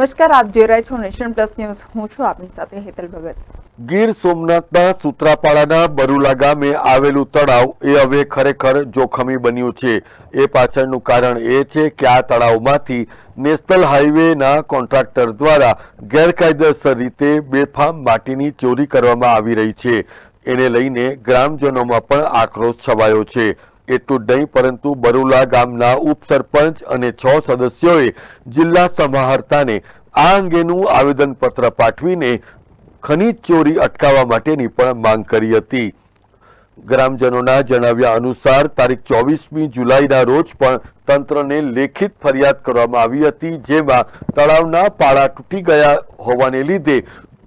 નમસ્કાર, આપ જોઈ રહ્યા છો નેશન પ્લસ ન્યૂઝ. હું છું આપની સાથે હેતલ ભગત. ગીર સોમનાથના સુત્રાપાડાના બરુલા ગામે આવેલું તળાવ એ હવે ખરેખર જોખમી બન્યું છે. એ પાછળનું કારણ એ છે કે આ તળાવમાંથી નેશનલ હાઈવેના કોન્ટ્રાક્ટર દ્વારા ગેરકાયદેસર રીતે બેફામ માટીની ચોરી કરવામાં આવી રહી છે. એને લઈને ગ્રામજનોમાં પણ આક્રોશ છવાયો છે. એટલું જ નહીં, પરંતુ બરુલા ગામના ઉપસરપંચ અને છ સદસ્યોએ જિલ્લા સમાહર્તાને આ અંગેનું આવેદનપત્ર પાઠવીને ખનીજ ચોરી અટકાવવા માટેની પણ માંગ કરી હતી. ગ્રામજનોના જણાવ્યા અનુસાર, તારીખ ચોવીસમી જુલાઈના રોજ પણ તંત્રને લેખિત ફરિયાદ કરવામાં આવી હતી, જેમાં તળાવના પાળા તૂટી ગયા હોવાને લીધે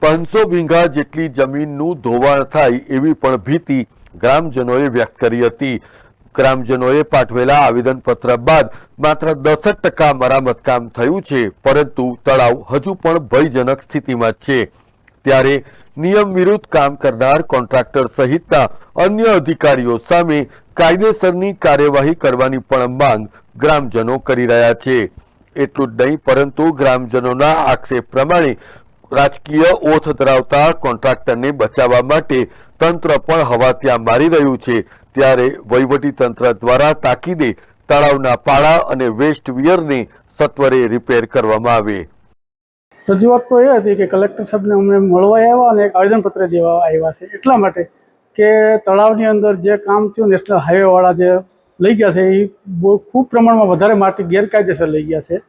પાંચસો વીઘા જેટલી જમીનનું ધોવાણ થાય એવી પણ ભીતિ ગ્રામજનોએ વ્યક્ત કરી હતી. ગ્રામજનોએ પાઠવેલા આવેદનપત્ર બાદ માત્ર દસઠ ટકા મરામત કામ થયું છે, પરંતુ તળાવ હજુ પણ ભયજનક સ્થિતિમાં છે. ત્યારે નિયમ વિરુદ્ધ કામ કરનાર કોન્ટ્રાક્ટર સહિતના અન્ય અધિકારીઓ સામે કાયદેસરની કાર્યવાહી કરવાની પણ માંગ ગ્રામજનો કરી રહ્યા છે. એટલું જ નહીં, પરંતુ ગ્રામજનોના આક્ષેપ પ્રમાણે રાજકીય ઓથ ધરાવતા કોન્ટ્રાક્ટરને બચાવવા માટે તંત્ર પણ હવા ત્યાં મારી રહ્યું છે. ત્યારે વહીવટી તંત્ર દ્વારા તાકીદે તળાવના પાળા અને વેસ્ટ વિયરને સત્વરે રિપેર કરવામાં આવે. રજૂઆત તો એ હતી કે કલેક્ટર સાહેબને અમને મળવા આવ્યા અને એક આવેદનપત્ર દેવા આવ્યા છે. એટલા માટે કે તળાવની અંદર જે કામ થયું, નેશનલ હાઈવેવાળા જે લઈ ગયા છે, એ બહુ ખૂબ પ્રમાણમાં વધારે માટી ગેરકાયદેસર લઈ ગયા છે.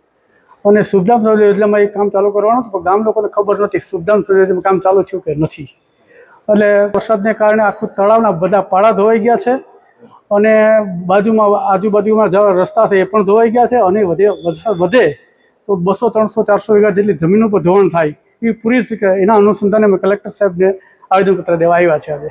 અને સુધામ યોજનામાં એ કામ ચાલુ કરવાનું હતું, પણ ગામ લોકોને ખબર નથી સુધામ યોજનામાં કામ ચાલુ થયું કે નથી. એટલે વરસાદને કારણે આખું તળાવના બધા પાળા ધોવાઈ ગયા છે અને બાજુમાં આજુબાજુમાં જે રસ્તા છે એ પણ ધોવાઈ ગયા છે અને વધે વરસાદ વધે તો બસો ત્રણસો ચારસો વીઘા જેટલી જમીન ઉપર ધોવાણ થાય એ પૂરી શકે એના અનુસંધાને અમે કલેક્ટર સાહેબને આવેદનપત્ર દેવા આવ્યા છે આજે.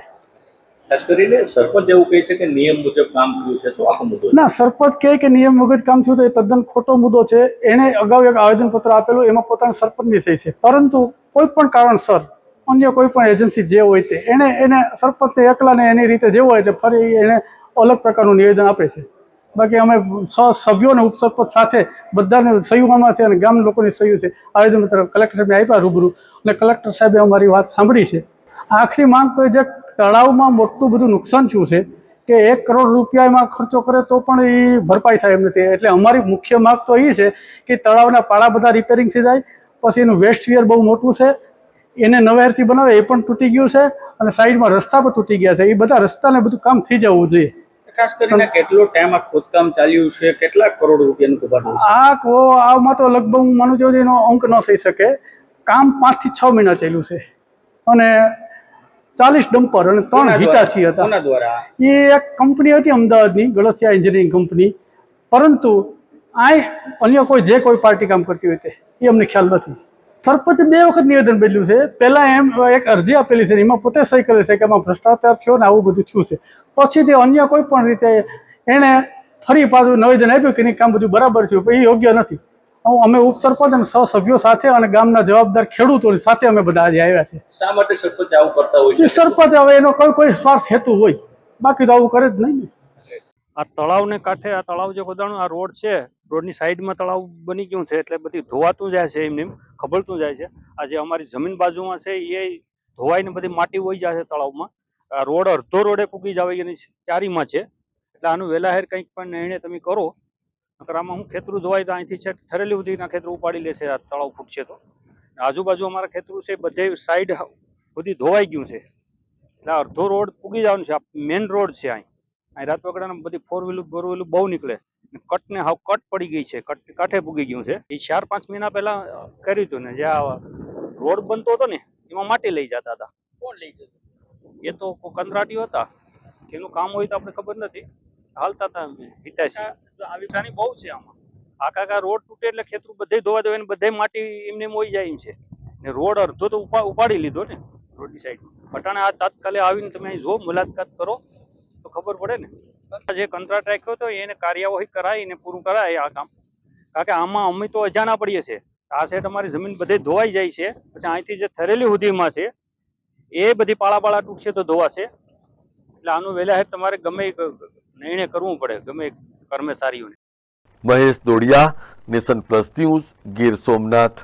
ખાસ કરીને સરપંચ એવું કહે છે કે નિયમ મુજબ કામ થયું છે શું આખો મુદ્દો ના સરપંચ કહે કે નિયમ વગર કામ થયું તો એ તદ્દન ખોટો મુદ્દો છે. એણે અગાઉ એક આવેદનપત્ર આપેલું એમાં પોતાના સરપંચની સહી છે. પરંતુ કોઈ પણ કારણસર અન્ય કોઈ પણ એજન્સી જે હોય તે, એને એને સરપંચને એકલાને એની રીતે જેવું હોય એટલે ફરી એને અલગ પ્રકારનું નિવેદન આપે છે. બાકી અમે સ સભ્યો અને ઉપસરપંચ સાથે બધાને સહયોગમાં છે અને ગામ લોકોની સહયોગ છે. આવેદનપત્ર કલેક્ટર સાહેબને આપ્યા રૂબરૂ અને કલેક્ટર સાહેબે અમારી વાત સાંભળી છે. આખરી માંગ તો જે તળાવમાં મોટું બધું નુકસાન થયું છે કે એક કરોડ રૂપિયા એમાં ખર્ચો કરે તો પણ એ ભરપાઈ થાય એમ નથી એટલે અમારી મુખ્ય માંગ તો એ છે કે તળાવના પાળા બધા રિપેરિંગ થઈ જાય, પછી એનું વેસ્ટ વિયર બહુ મોટું છે એને નવેરથી બનાવે એ પણ તૂટી ગયું છે અને સાઈડમાં રસ્તા પણ તૂટી ગયા છે. એ બધા રસ્તાને બધું કામ થઈ જવું જોઈએ. ખાસ કરીને કેટલો ટાઈમ આ ખોદકામ ચાલ્યું છે? કેટલા કરોડ રૂપિયાનું કૌભાંડ આ કો આમાં તો લગભગ હું માનું છું એનો અંક ન થઈ શકે. કામ પાંચથી છ મહિના ચાલ્યું છે. અને ચાલીસ ડમ્પર અને ત્રણ હિટાચી હતા. દ્વારા? એ એક કંપની હતી અમદાવાદની ગળથિયા એન્જિનિયરિંગ કંપની. પરંતુ આ અન્ય કોઈ જે કોઈ પાર્ટી કામ કરતી હોય તે એ અમને ખ્યાલ નથી. સરપંચે બે વખત નિવેદન બદલ્યું છે. પહેલાં એમ એક અરજી આપેલી છે એમાં પોતે સહી કરેલી છે કે આમાં ભ્રષ્ટાચાર થયો ને આવું બધું થયું છે. પછી તે અન્ય કોઈ પણ રીતે એણે ફરી પાછું નિવેદન આપ્યું કે નહીં કામ બધું બરાબર થયું પણ એ યોગ્ય નથી. હું અમે ઉપસરપંચ અને સહસભ્યો સાથે અને ગામના જવાબદાર ખેડૂતોની સાથે અમે બધા આજે આવ્યા છે શા માટે સરપંચ આવું કરતા હોય સરપંચ હવે એનો કોઈ કોઈ સ્વાર્થ હેતુ હોય. બાકી તો આવું કરે જ નહીં આ તળાવને કાંઠે આ તળાવ જે ખોદાણું, આ રોડ છે, રોડની સાઈડમાં તળાવ બની ગયું છે એટલે બધી ધોવાતું જાય છે એમને એમ ખબરતું જાય છે. આ જે અમારી જમીન બાજુમાં છે એ ધોવાઈને બધી માટી વહી જાય છે તળાવમાં. આ રોડ અડધો રોડે પૂગી જાવ એની ચારીમાં છે. એટલે આનું વેલાહેર કંઈક પણ નિર્ણય તમે કરો. નકર આમાં હું ખેતરું ધોવાય તો અહીંથી છે થરેલી સુધીના ખેતરું ઉપાડી લેશે આ તળાવ ફૂટશે તો. આજુબાજુ અમારા ખેતરું છે, બધે સાઈડ બધી ધોવાઈ ગયું છે. એટલે અડધો રોડ પૂગી જવાનું છે, આ મેઇન રોડ છે અહીં. અહીં રાતવાકડાના બધી ફોર વ્હીલર ફોર વ્હીલર બહુ નીકળે. કટને હાવ કટ પડી ગઈ છે. કટ કાંઠે પૂગી ગયું છે. એ ચાર પાંચ મહિના પહેલા કર્યું હતું ને જે આ રોડ બનતો હતો ને એમાં માટી લઈ જતા હતા. કોણ લઈ જતો? એ તો કોઈ કંત્રાટીઓ હતા. એનું કામ હોય તો આપણે ખબર નથી. હાલતા હતા હિતાશી. આવી બહુ છે આમાં. આખા આખા રોડ તૂટે એટલે ખેતરું બધે ધોવા દેવાય ને બધે માટી એમને એમ વહી જાય એમ છે. ને રોડ અડધો તો ઉપા ઉપાડી લીધો ને રોડની સાઈડ પટાણે આ તાત્કાલિક આવીને તમે અહીં જો મુલાકાત કરો. ખબર પડે ને? જે કંટ્રાક્ટ રાખ્યો હતો, એને કાર્યવાહી કરાવીને પૂરું કરાય આ કામ. કારણ કે આમાં અમે તો અજાણા પડીએ છીએ. આ સેટ અમારી જમીન બધે ધોવાઈ જાય છે. પછી અહીંથી જે થરેલી સુધીમાં છે, એ બધી પાળાપાળા પાળા તૂટશે તો ધોવાશે. એટલે આનું વહેલા હેર તમારે ગમે નિર્ણય કરવું પડે, ગમે કર્મચારીઓને. Mahesh Dodiya, nation plus news, Gir Somnath.